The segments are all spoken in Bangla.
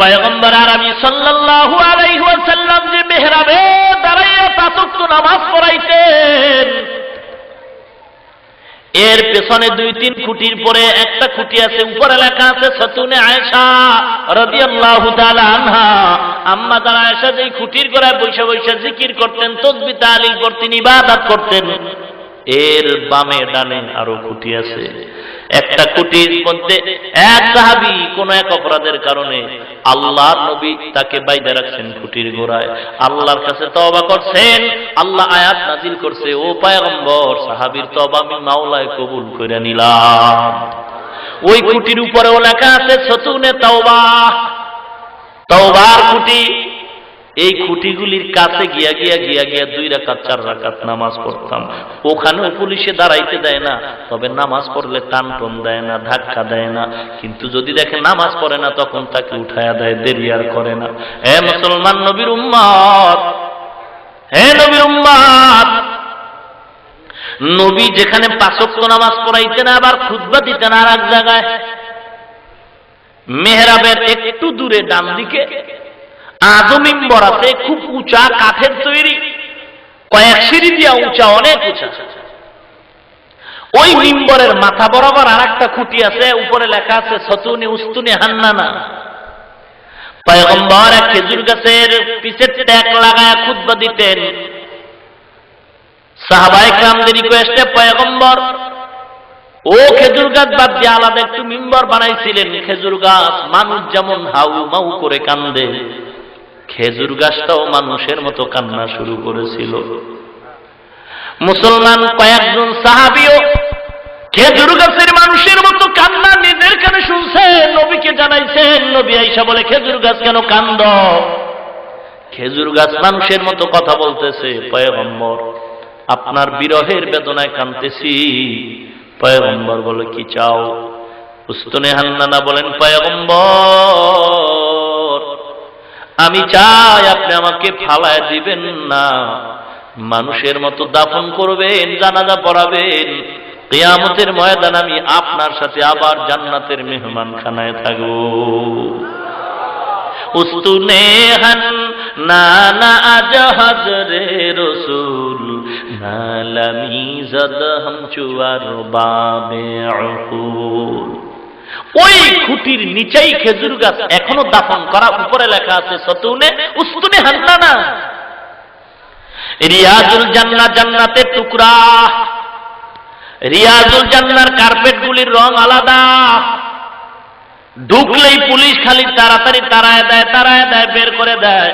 পয়গম্বর আরবি সাল্লাল্লাহু আলাইহি ওয়াসাল্লাম যে মেহরাবে দাঁড়াইয়া পাঁচক্ত নামাজ পড়াইতেন, এর পেছনে দুই তিন খুঁটির পরে একটা খুঁটি আছে, উপরে লেখা আছে, সতুনে আয়েশা রাদিয়াল্লাহু তাআলা আনহা। আম্মা তারা আয়েশা যেই খুঁটির গোড়ায় বৈশা বৈশা জিকির করতেন, তসবি তালিল করতেন, ইবাদত করতেন। এর বামে ডানে আরও খুঁটি আছে। একটা খুঁটির মধ্যে এক সাহাবি কোন এক অপরাধের কারণে আল্লাহর নবী তাকে বাইদে রাখছেন খুঁটির গোড়ায়। আল্লাহর কাছে তওবা করছেন, আল্লাহ আয়াত নাজিল করছে, ও পায়গম্বর, সাহাবীর তওবা আমি মাওলায় কবুল করে নিলাম। ওই খুঁটির উপরেও লেখা আছে, সতুনে তওবা। তওবার খুঁটি এই খুঁটিগুলির কাছে গিয়া গিয়া গিয়া গিয়া দুই রাকাত, চার রাকাত নামাজ পড়তাম। ওখানেও পুলিশে দাঁড়াইতে দেয় না, তবে নামাজ পড়লে টান টন দেয় না, ধাক্কা দেয় না। কিন্তু যদি দেখে নামাজ পড়ে না, তখন তাকে উঠায়া দেয়, দেরি আর করে না। হে মুসলমান নবীর উম্মত হে নবীর উম্মত! নবী যেখানে পাঁচক্ত নামাজ পড়াইতেন, আবার খুদ্া দিতেন আর এক জায়গায়। মেহরাবের একটু দূরে ডান দিকে আজও মিম্বর আছে, খুব উঁচা কাঠের তৈরি। কয়েক সিঁড়ি দিয়া উঁচা, অনেক উঁচা। ওই মিম্বরের মাথা বরাবর আর একটা খুঁটি আছে, উপরে লেখা আছে, সতুনি উস্তুনি হান্নানা। পয়গম্বর এক খেজুর গাছের পিছের ট্যাক লাগায় খুদ্া দিতেন। সাহাবাই কামদের রিকোয়েস্টে পয়গম্বর, ও খেজুর গাছ বাদ দিয়ে আলাদা একটু মিম্বর বানাইছিলেন। খেজুর গাছ মানুষ যেমন হাউ মাউ করে কান্দে। খেজুর গাছটাও মানুষের মতো কান্না শুরু করেছিল। মুসলমান কয়েকজন সাহাবিও খেজুর গাছের মানুষের মতো কান্না নিজের কানে শুনছেন নবীকে জানাইছেন, নবী আইসা বলে, খেজুর গাছ কেন কান্দ? খেজুর গাছ মানুষের মতো কথা বলতেছে, পয়গম্বর, আপনার বিরহের বেদনায় কানতেছি পয়গম্বর বলে, কি চাও? উস্তনে হান্নানা বলেন, পয়গম্বর আমি চাই আপনি আমাকে ফালায় দিবেন না। মানুষের মতো দাফন করবেন, জানাজা পড়াবেন। কেয়ামতের ময়দান আমি আপনার সাথে আবার জান্নাতের মেহমান খানায় থাকব। উস্তুনে হান না না আজ হজরে রসুল নালামি জদ হম চুয়ার বাবে ওই খুঁটির নিচেই খেজুর গাছ। এখনও দাফন করা, উপরে লেখা আছে, সতুনে উস্তুনে হান্নানা রিয়াজুল জান্না জান্নাতের টুকরা। রিয়াজুল জান্নার কার্পেট গুলির রং আলাদা। ঢুকলেই পুলিশ খালি তাড়াতাড়ি তাড়ায় দেয় তাড়ায় দেয়, বের করে দেয়।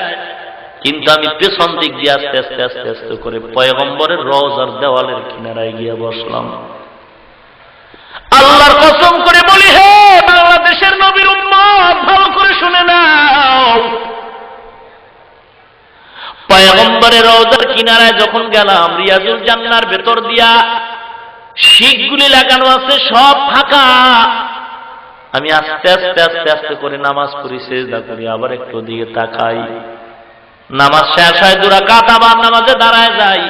কিন্তু আমি পেছন দিক দিয়ে আস্তে আস্তে আস্তে আস্তে করে পয়গম্বরের রওজার দেওয়ালের কিনারায় গিয়ে বসলাম। আল্লাহর কসম করে বলি হে বাংলাদেশের নবীর উম্মত ভালো নাও পয়গম্বরের রওজার কিনারায় যখন গেলাম, রিয়াজুল জান্নার ভেতর দিয়া শিখগুলি লাগানো আছে, সব ফাঁকা। আমি আস্তে আস্তে আস্তে আস্তে করে নামাজ পড়ি, সেজদা করি, আবার একটু দিকে তাকাই। নামাজ শেষ হয় দুরা কাত আবার নামাজে দাঁড়ায় যাই।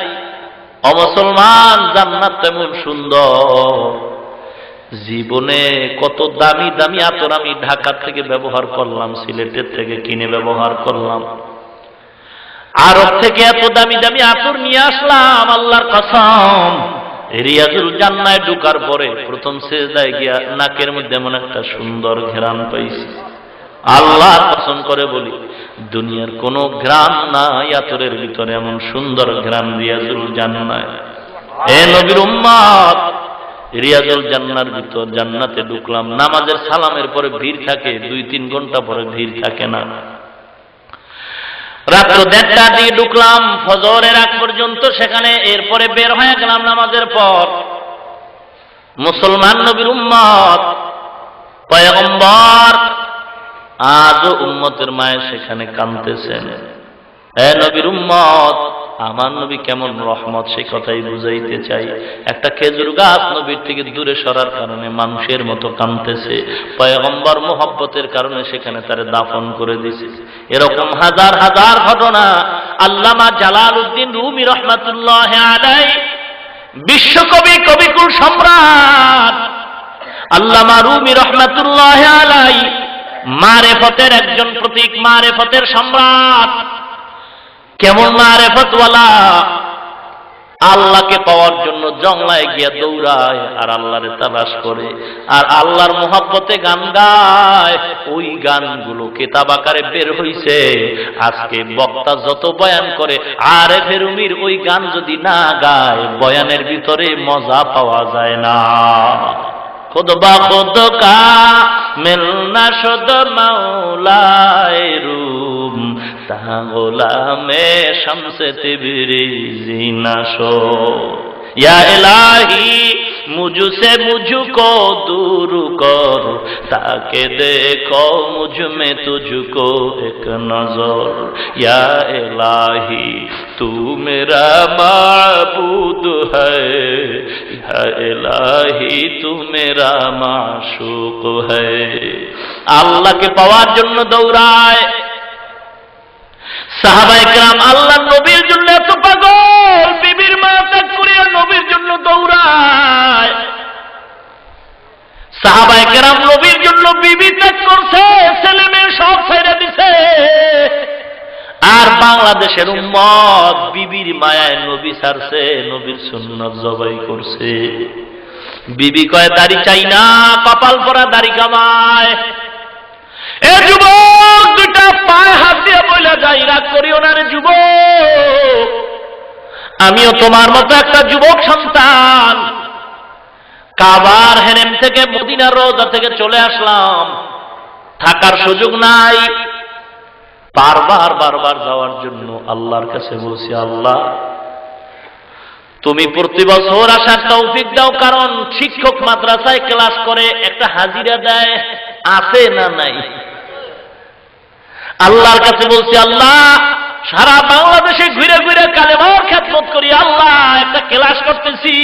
অমুসলমান জান্নাত তেমন সুন্দর। জীবনে কত দামি দামি আতর আমি ঢাকা থেকে ব্যবহার করলাম, সিলেটের থেকে কিনে ব্যবহার করলাম। আরব থেকে এত দামি দামি আতর নিয়ে আসলাম, আল্লাহর কসম। রিয়াজুল জান্নায় ঢুকার পরে প্রথম সেজদায় গিয়া নাকের মধ্যে এমন একটা সুন্দর ঘেরান পাইছি। আল্লাহ কসম করে বলি, দুনিয়ার কোন ঘ্রাণ নাই, আতরের ভিতরে এমন সুন্দর ঘ্রাণ রিয়াজুল জান্নায়। এ নবীর উম্মাদ রিয়াজুল জান্নার ভিতর জান্নাতে ঢুকলাম। নামাজের সালামের পরে ভিড় থাকে, দুই তিন ঘণ্টা পরে ভিড় থাকে না। রাত্র দেড়টা দিয়ে ঢুকলাম, ফজরের আগ পর্যন্ত সেখানে এরপরে বের হয়ে গেলাম নামাজের পর। মুসলমান নবীর উম্মত, পয়গম্বর, আজও উম্মতের মায়ের সেখানে কানতেছেন এ নবীর উম্মত আমার নবী কেমন রহমত সেই কথাই বুঝাইতে চাই। একটা খেজুর গাছ নবীর থেকে দূরে সরার কারণে মানুষের মতো কানতেছে। পয়গম্বর মোহব্বতের কারণে সেখানে তারে দাফন করে দিছে। এরকম হাজার হাজার ঘটনা আল্লামা জালাল উদ্দিন রুমি রহমাতুল্লাহ বিশ্বকবি কবিকুল সম্রাট আল্লামা রুমি রহমাতুল্লাহ আলাই মারেফতের একজন প্রতীক মারে মারেফতের সম্রাট কেমন মারেফতওয়ালা আল্লাহকে পাওয়ার জন্য জংলায় গিয়া দৌড়ায় আর আল্লাহরে তালাশ করে। আর আল্লাহর মোহাব্বতে গান গায়, ওই গানগুলো কেতাব আকারে বের হইছে। আজকে বক্তা যত বয়ান করে, আরে ফেরুমির ওই গান যদি না গায়, বয়ানের ভিতরে মজা পাওয়া যায় না। খুদ বা খুদ কা মিলনা শুদ মাওলায় রুম তা গোলামে শামসে তিবরিজি নাশো ইয়া এলাহি মুজু সে মুজু কো দূর কর, তাকে দেখো মুজ মে তুঝকো এক নজর। ইয়া এলাহি তু মেরা মাবুদ হ্যায়। ইয়া এলাহি তু মেরা মাশুক হ্যায়। আল্লাহকে পাওয়ার জন্য দৌড়ায়। সাহাবায়ে কেরাম আল্লাহ নবীর জন্য এত পাগল। বিবির মা ত্যাগ করিয়া নবীর জন্য দৌড়ায়। সাহাবায়ে কেরাম নবীর জন্য বিবি ত্যাগ করছে, ছেলে মেয়ে সব ছেড়ে দিছে। আর বাংলাদেশের উম্মত বিবির মায়ায় নবী ছাড়ছে, নবীর সুন্নত জবাই করছে। বিবি কয়, দাড়ি চাই না, কপাল পরা দাড়ি কামায়। আমিও তোমার মতো একটা যুবক সন্তান। কাবার হেরেম থেকে মদিনার রোজা থেকে চলে আসলাম। থাকার সুযোগ নাই। বারবার বারবার যাওয়ার জন্য আল্লাহর কাছে বলছি, আল্লাহ, তুমি প্রতি বছর আসার তৌফিক দাও, কারণ শিক্ষক মাদ্রাসায় ক্লাস করে একটা হাজিরা দেয়। আছে না নাই? আল্লাহর কাছে বলছি, আল্লাহ, সারা বাংলাদেশে ঘুরে ঘুরে কালেমার খ্যাতমত করি, আল্লাহ, একটা ক্লাস করতেছি।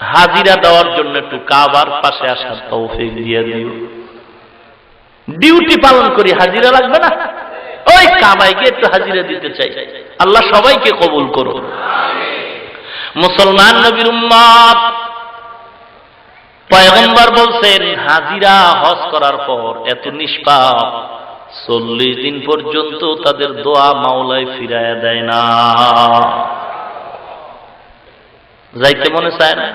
হাজিরা দেওয়ার জন্য একটু কাবার পাশে আসার তৌফিক দিয়ে দিও। ডিউটি পালন করি, হাজিরা লাগবে না? ওই কামাইকে একটু হাজিরা দিতে চাই। আল্লাহ সবাইকে কবুল করো মুসলমান নবীর উম্মত পয়গম্বর বলছেন, হাজিরা হজ করার পর এত নিষ্পাপ, চল্লিশ দিন পর্যন্ত তাদের দোয়া মাওলায় ফিরাইয়া দেয় না। যাইতে মনে চায় না?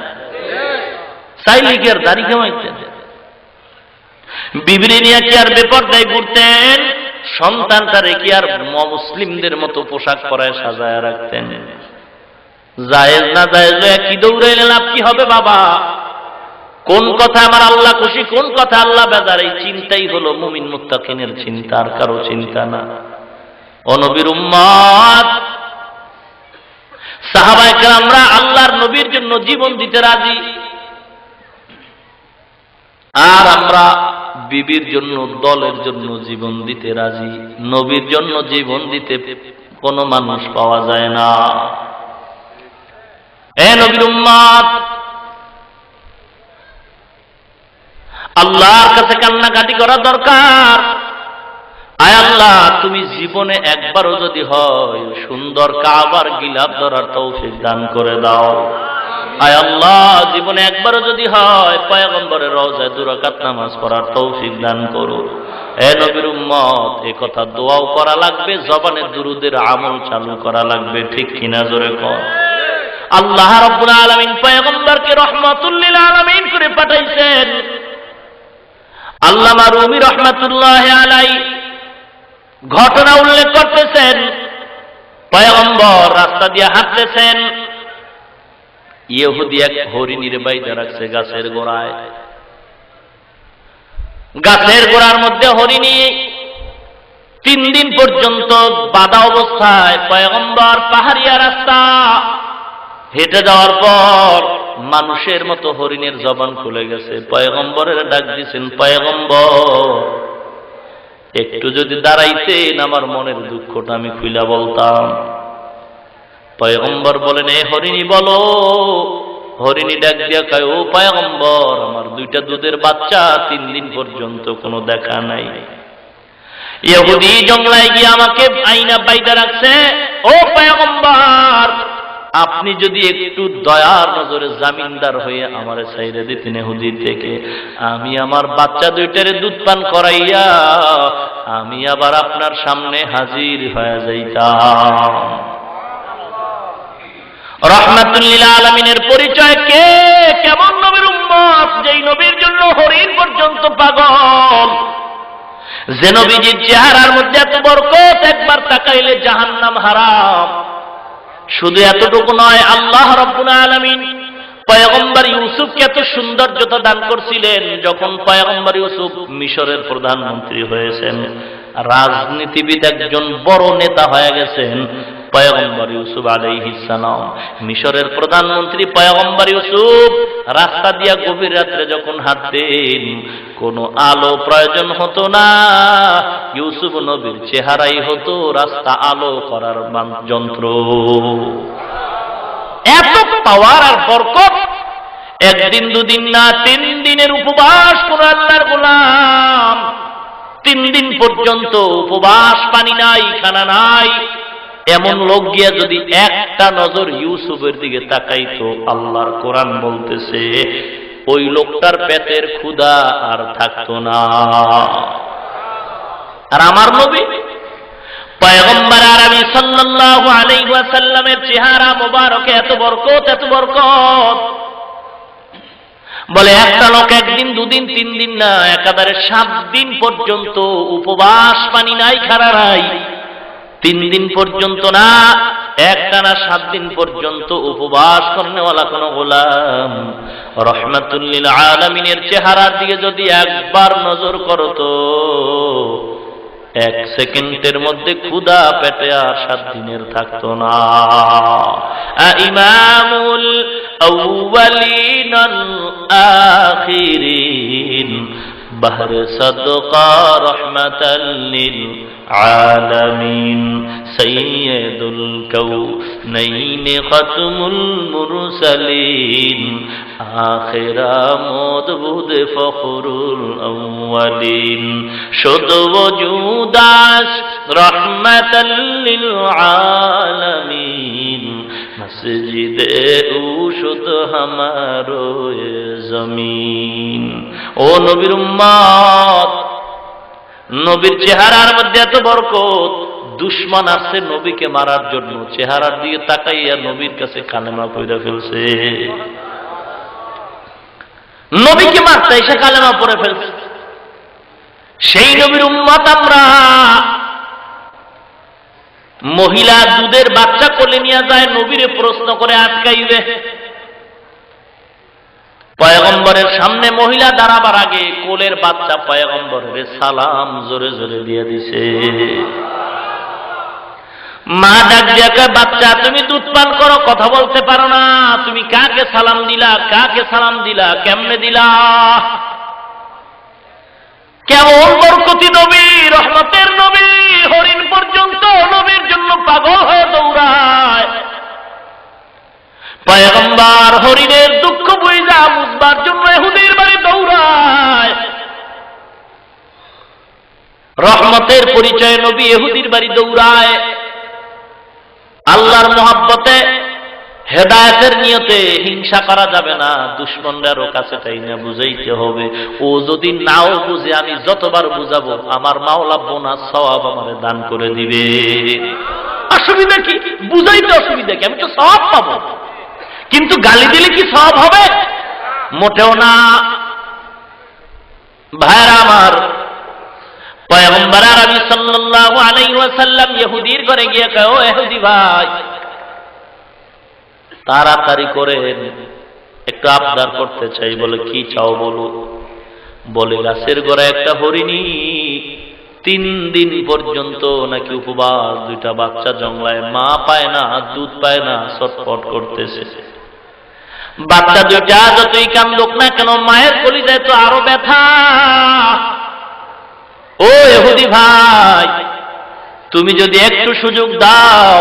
চাইলে কি দাড়ি কামাইতেন বিবরি নিয়ে কি আর বেপর দেয় ঘুরতেন? সন্তান তারে কি আর মুসলিমদের মতো পোশাক পরায় সাজায় রাখতেন? জায়েজ না জায়েজ কি দৌড়াইলে লাভ কি হবে বাবা? কোন কথা আমার আল্লাহ খুশি, কোন কথা আল্লাহ বেজার, এই চিন্তাই হলো মুমিন মুত্তাকিনের চিন্তা, আর কারও চিন্তা না। অনবীর উম্মাদ সাহাবায়ে আমরা আল্লাহর নবীর জন্য জীবন দিতে রাজি। আর আমরা বিবির জন্য, দলের জন্য জীবন দিতে রাজি। নবীর জন্য জীবন দিতে কোনো মানুষ পাওয়া যায় না। এ নবীর উম্মাদ আল্লাহর কাছে কান্নাকাটি করা দরকার। আয় আল্লাহ, তুমি জীবনে একবারও যদি হয় সুন্দর কাবার গিলাপ ধরার তৌফিক দান করে দাও। আয় আল্লাহ, জীবনে একবারও যদি হয় পয়গম্বরের রওজায় দুরাকাত নামাজ পড়ার তৌফিক দান করো। এ নবীর উম্মত, এ কথা দোয়াও করা লাগবে, জবানে দুরুদের আমল চালু করা লাগবে, ঠিক কিনা জোরে কর আল্লাহ রব্বুল আলামিন পয়গম্বরকে রহমাতুল্লিল আলামিন করে পাঠাইছেন। আল্লামা রুমি রহমাতুল্লাহ আলাই ঘটনা উল্লেখ করতেছেন, পয়গম্বর রাস্তা দিয়ে হাঁটতেছেন, ইহুদি এক হরিণীর বাইতে রাখছে গাছের গোড়ায়। গাছের গোড়ার মধ্যে হরিণী তিন দিন পর্যন্ত বাধা অবস্থায় পয়গম্বর পাহাড়িয়া রাস্তা হেঁটে যাওয়ার পর মানুষের মতো হরিণের জবান খুলে গেছে। পয়গম্বরের ডাক দিছেন পয়গম্বর, একটু যদি দাঁড়াইতেন আমার মনের দুঃখটা আমি খুইলা বলতাম। পয়গম্বর বলেন, এ হরিণী বলো। হরিণী ডাক দিয়া কয়, ও পয়গম্বর, আমার দুইটা দুধের বাচ্চা তিন দিন পর্যন্ত কোনো দেখা নাই। জংলায় গিয়ে আমাকে আইনা বাইদা রাখছে। ও পয়গম্বর আপনি যদি একটু দয়ার নজরে জামিনদার হয়ে আমার সাইরে দিতেন হুদির থেকে, আমি আমার বাচ্চা দুইটারে দুধ পান করাইয়া, আমি আবার আপনার সামনে হাজির হয়ে যাইতাম। রহমাতুল্লিল আলমিনের পরিচয় কে? কেমন নবীর উম্মত? যেই নবীর জন্য হরিণ পর্যন্ত পাগল। যে নবীজির চেহারার মধ্যে এত বরকত, একবার তাকাইলে জাহান্নাম হারাম। শুধু এতটুকু নয়, আল্লাহ রব্বুল আলমিন পয়গম্বর ইউসুফকে এত সৌন্দর্যতা দান করছিলেন যখন পয়গম্বর ইউসুফ মিশরের প্রধানমন্ত্রী হয়েছেন। রাজনীতিবিদ একজন বড় নেতা হয়ে গেছেন। পয়গম্বর ইউসুফ আলাইহিসালাম মিশরের প্রধানমন্ত্রী পয়গম্বর ইউসুফ রাস্তা দিয়া গভীর রাত্রে যখন হাঁটতেন, কোনো আলো প্রয়োজন হতো না। ইউসুফ নবীর চেহারাই হতো রাস্তা আলো করার যন্ত্র। এত পাওয়ার আর বরকত। একদিন, দুদিন না, তিন দিনের উপবাস কোন আল্লাহর গোলাম। তিন দিন পর্যন্ত উপবাস পানি নাই, খানা নাই। এমন লোক গিয়া যদি একটা নজর ইউসুফের দিকে তাকাইতো, আল্লাহর কোরআন বলতেছে, ওই লোকটার পেটের ক্ষুধা আর থাকতো না। আর আমার নবী এত এত বলে, একটা লোক একদিন, দুদিন, তিন দিন না, একেবারে সাত দিন পর্যন্ত উপবাস পানি নাই খারা নাই। তিন দিন পর্যন্ত না, একটানা সাত দিন পর্যন্ত উপবাস করেনেওয়ালা কোনো গোলাম। রহমাতুল্লিল আলমিনের চেহারার দিকে যদি একবার নজর করতো এক সেকেন্ডের মধ্যে ক্ষুদা পেটে আর সাত দিনের থাকতো না। ইমামুল বাহরে সদকা রহমাতাল্লিল العالمين سيد الكونين ختم المرسلين آخر مدبود فخر الأولين شد وجوداش رحمة للعالمين مسجد اوشد ہمارو زمین او نبیر امات নবীর চেহারার মধ্যে এত বরকত, দুশ্মন আসছে নবীকে মারার জন্য। চেহারার দিকে তাকাইয়া নবীর কাছে কালেমা পয়দা ফেলছে। নবীকে মারতে এসে কালেমা পড়ে ফেলছে। সেই নবীর উম্মত আমরা। মহিলা দুধের বাচ্চা কোলে নিয়ে যায়, নবীরে প্রশ্ন করে আটকাইবে। পয়গম্বরের সামনে মহিলা দাঁড়াবার আগে কোলের বাচ্চা পয়গম্বরের সালাম জোরে জোরে দিয়ে দিছে। মা ডাক দিয়াকে বাচ্চা, তুমি দুধ পান করো, কথা বলতে পারো না। তুমি কাকে সালাম দিলা, কাকে সালাম দিলা, কেমনে দিলা? কেমন বরকতি নবী, রহমতের নবী, হরিণ পর্যন্ত নবীর জন্য পাগল হয়ে দৌড়ায়। পয়গম্বার হরিণের দুঃখ বুঝা বুঝবার জন্য এহুদির বাড়ি দৌড়ায়। রহমতের পরিচয় নবী এহুদির বাড়ি দৌড়ায়। আল্লাহর মোহাব্বতে হেদায়তের নিয়তে হিংসা করা যাবে না দুশ্মনরারও কাছে তাই না বুঝাইতে হবে। ও যদি নাও বুঝে, আমি যতবার বুঝাবো, আমার মাওলা বোনাস সওয়াব আমারে দান করে দিবে। অসুবিধা কি? বুঝাইতে অসুবিধা কি? আমি তো সব পাবো। কিন্তু গালি দিলে কি সব হবে? মোটেও না। ভাইরা আমার ইহুদির ঘরে গিয়ে ভাই, তাড়াতাড়ি করেন একটু আবদার করতে চাই, বলে কি চাও বলো? বলে গাছের গোড়া একটা হরিণী তিন দিন পর্যন্ত নাকি উপবাস, দুইটা বাচ্চা জংলায় মা পায় না, দুধ পায় না, ছটফট করতেছে। বাচ্চা দুইটা, যতই কান্দুক না কেন, মায়ের কলিজায় তো আরও ব্যথা। ও এহুদি ভাই, তুমি যদি একটু সুযোগ দাও,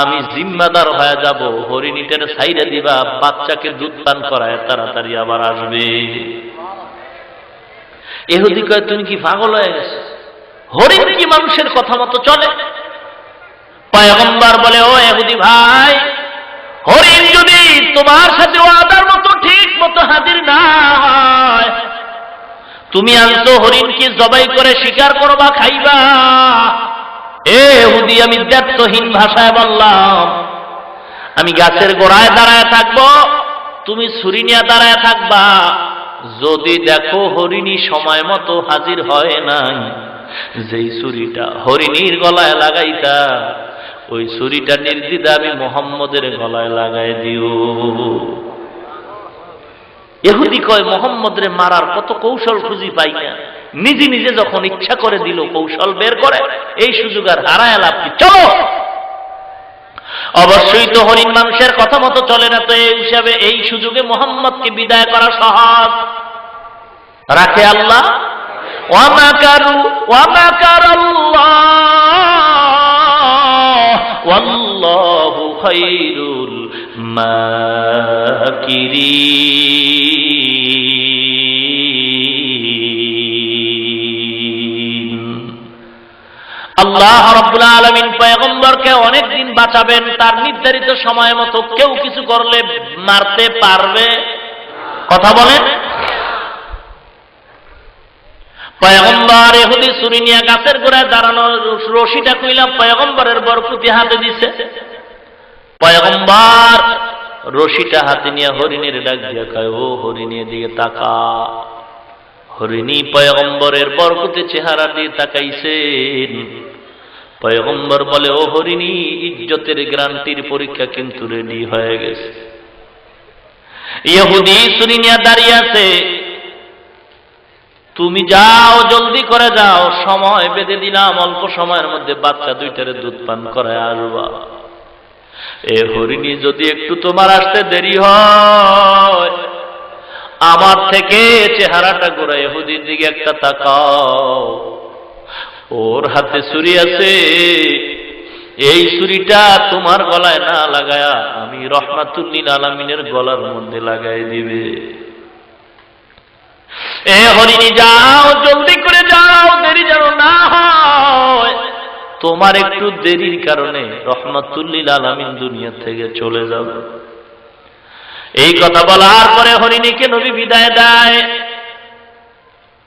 আমি জিম্মাদার হয়ে যাব, হরিণীটার সাইডে দিবা, বাচ্চাকে দুধ পান করায় তাড়াতাড়ি আবার আসবে। এহুদি কয়, তুমি কি পাগল হয়ে গেছো? হরিণ কি মানুষের কথা মতো চলে? পয়গম্বর বলে, ও এহুদি ভাই তোমার সাথে ওয়াদার মতো ঠিক মতো হাজির না হয় তুমি আনছো হরিণকে জবাই করে শিকার করবা, খাইবা। এ হুদি, আমি দ্ব্যর্থহীন ভাষায় বললাম। আমি গাছের গোড়ায় দাঁড়ায় থাকব, তুমি ছুরি নিয়ে দাঁড়ায় থাকবা। যদি দেখো হরিণী সময় মতো হাজির হয় নাই, যেই ছুরিটা হরিণীর গলায় লাগাইতা ওই ছুরিটা নির্দিদা আমি মোহাম্মদের গলায় লাগাই দিও। এহুদি কয়, মোহাম্মদের মারার কত কৌশল খুঁজি পাই না। নিজে নিজে যখন ইচ্ছা করে দিল, কৌশল বের করে। এই সুযোগ আর হারায় লাভ কি? চলো! অবশ্যই তো হরিণ মানুষের কথা মতো চলে না তো এই হিসাবে এই সুযোগে মোহাম্মদকে বিদায় করা সহজ। রাখে আল্লাহ। ওয়ামাকারু ওয়ামাকারাল্লাহ ওয়াল্লাহু খায়রুল মাকিরিন। আল্লাহ রব্বুল আলমিন পয়গম্বরকে অনেকদিন বাঁচাবেন, তার নির্ধারিত সময় মতো কেউ কিছু করলে মারতে পারবে? কথা বলেন। পয়গম্বর এহুদি নিয়ে গাছের গোড়ায় দাঁড়ানো রশিটা কইলাম পয়গম্বরের বরকুতি হাতে দিছে। পয়গম্বর রশিটা হাতে নিয়ে হরিণের ও হরিণের দিকে তাকা। হরিণী পয়গম্বরের বরকতে চেহারা দিয়ে তাকাইছেন। পয়গম্বর বলে, ও হরিণী, ইজ্জতের গ্রান্তির পরীক্ষা কিন্তু রেডি হয়ে গেছে। ইহুদি সুরিনিয়া দাঁড়িয়ে আছে। তুমি যাও, জলদি করে যাও। সময় বেঁধে দিলাম, অল্প সময়ের মধ্যে বাচ্চা দুইটারে দুধ পান করায় আসবা। এ হরিণী, যদি একটু তোমার আসতে দেরি হয়, আমার থেকে চেহারাটা গোড়া এহুদির দিকে একটা তাকাও। ওর হাতে ছুরি আছে, এই ছুরিটা তোমার গলায় না লাগায়া আমি রহমাতুল্লিল আলমিনের গলার মধ্যে লাগাই দিবে। এ হরিণী যাও, জলদি করে যাও, দেরি যেন না হয়। তোমার একটু দেরির কারণে রহমাতুল্লিল আলমিন দুনিয়া থেকে চলে যাবে। এই কথা বলার পরে হরিণীকে নবী বিদায় দেয়।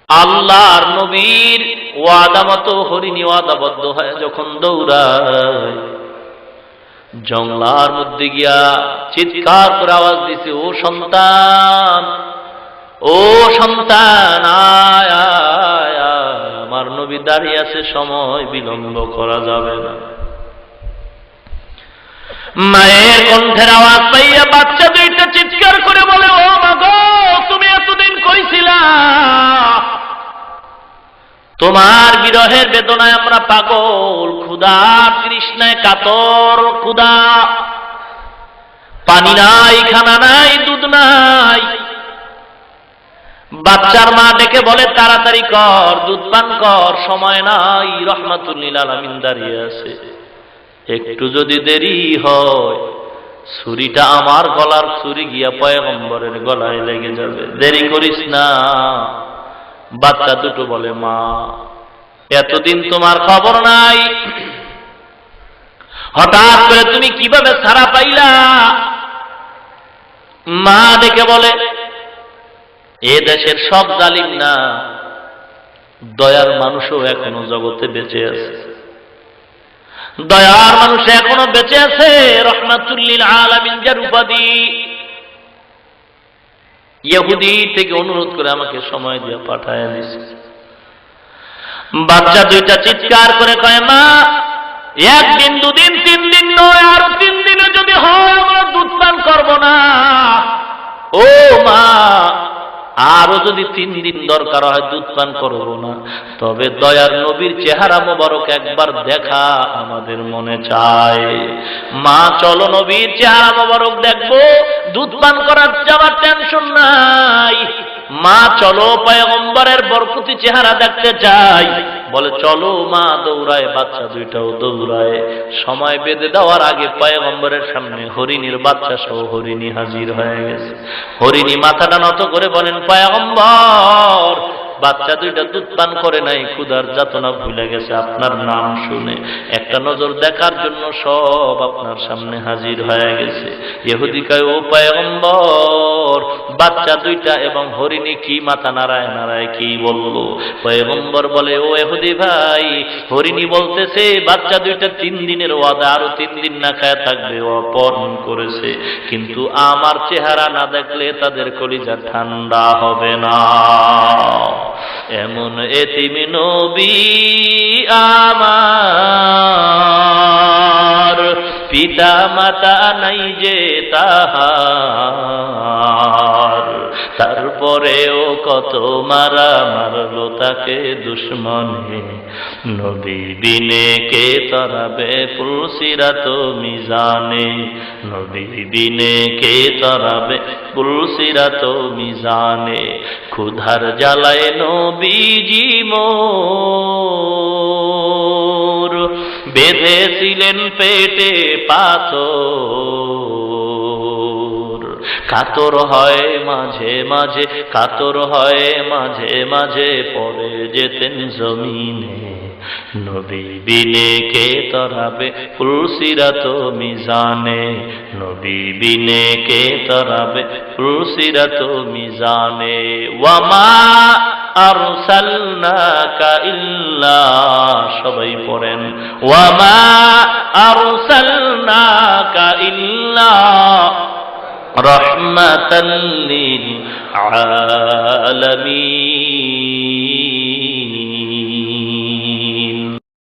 আল্লাহর নবীর ওয়াদা মতো হরিণী ওয়াদাবদ্ধ হয় যখন দৌড়ায়। জংলার মধ্যে গিয়া চিৎকার করে আওয়াজ দিছে, ও সন্তান ও সন্তান আমার নবী দাঁড়িয়ে আছে, সময় বিলম্ব করা যাবে না। মায়ের কণ্ঠের আওয়াজ পাইয়া বাচ্চা দুইটা চিৎকার করে বলে, ও মাগো তুমি এতদিন কইছিলা, তোমার বিরহের বেদনায় আমরা পাগল ক্ষুদা কৃষ্ণায় কাতর ক্ষুদা পানি নাই, খানা নাই, দুধ নাই বাচ্চার মা ডেকে বলে, তাড়াতাড়ি কর, দুধ পান কর, সময় নাই, রহমাতুল্লিল আলমিন দাঁড়িয়ে আছে। একটু যদি দেরি হয়, ছুরিটা আমার গলার ছুরি গিয়া পয়গম্বরের গলায় লেগে যাবে। দেরি করিস না। বাচ্চা দুটো বলে, মা, এতদিন তোমার খবর নাই। হঠাৎ করে তুমি কীভাবে সারা পাইলা? মা ডেকে বলে এ দেশের সব জালিম না, দয়ার মানুষও এখনও জগতে বেঁচে আছে। দয়ার মানুষ এখনও বেঁচে আছে, রহমাতুল্লিল আলামিন যার উপাধি। ইহুদি থেকে অনুরোধ করে আমাকে সময় দিয়ে পাঠায় দিছে। বাচ্চা দুইটা চিৎকার করে কয়, মা একদিন দুদিন, তিন দিন নয়, আরও তিন দিনে যদি হয়, আমরা দুধ পান করব না। ও মা আরও যদি তিন দিন দরকার হয় দুধ পান করব না। তবে দয়ার নবীর চেহারা মোবারক একবার দেখা আমাদের মনে চায়। মা, চলো নবীর চেহারা মোবারক দেখব। দুধ পান করার যাওয়ার টেনশন নাই। মা, চলো পয়গম্বরের বরকতি চেহারা দেখতে চাই। বলে, চলো মা, দৌড়ায়, বাচ্চা দুইটাও দৌড়ায়। সময় বেঁধে দেওয়ার আগে পয়গম্বরের সামনে হরিণীর বাচ্চা সহ হরিণী হাজির হয়ে গেছে। হরিণী মাথাটা নত করে বলেন, পয়গম্বর বাচ্চা দুইটা দুধ পান করে নাই, ক্ষুধার যাতনা ভুলে গেছে, আপনার নাম শুনে। একটা নজর দেখার জন্য সব আপনার সামনে হাজির হয়ে গেছে। ইহুদি কয়, ও পয়গম্বর, বাচ্চা দুইটা এবং হরিণী কি মাথা নাড়ায় নাড়ায় কি বলল? পয়গম্বর বলে, ও এহুদি ভাই, হরিণী বলতেছে, বাচ্চা দুইটা তিন দিনের ওয়াদা, আরও তিন দিন না খায় থাকবে অপহরণ করেছে। কিন্তু আমার চেহারা না দেখলে তাদের কলিজা ঠান্ডা হবে না। এমন এতিম নবী আমার। পিতা মাতা নাই যে তাহার। তারপরেও কত মারা মারলো তাকে দুশ্মনে। নবী বিনে কে তরাবে পুলসিরাত মিজানে। নবী বিনে কে তরাবে পুলসিরাত মিজানে। ক্ষুধার জ্বালায় নবীজি মোর। বেঁধেছিলেন পেটে পাথর। কাতর হয় মাঝে মাঝে, কাতর হয় মাঝে মাঝে, পড়ে যেতেন জমিনে। নবী বিনে কে তরাবে ফুলসিরাত মিজানে? নবী বিনে কে তরাবে ফুলসিরাত মিজানে? ওয়ামা আরসালনাকা ইল্লা, সবাই পড়েন। ওয়ামা আরসালনাকা ইল্লা رحمة للعالمين.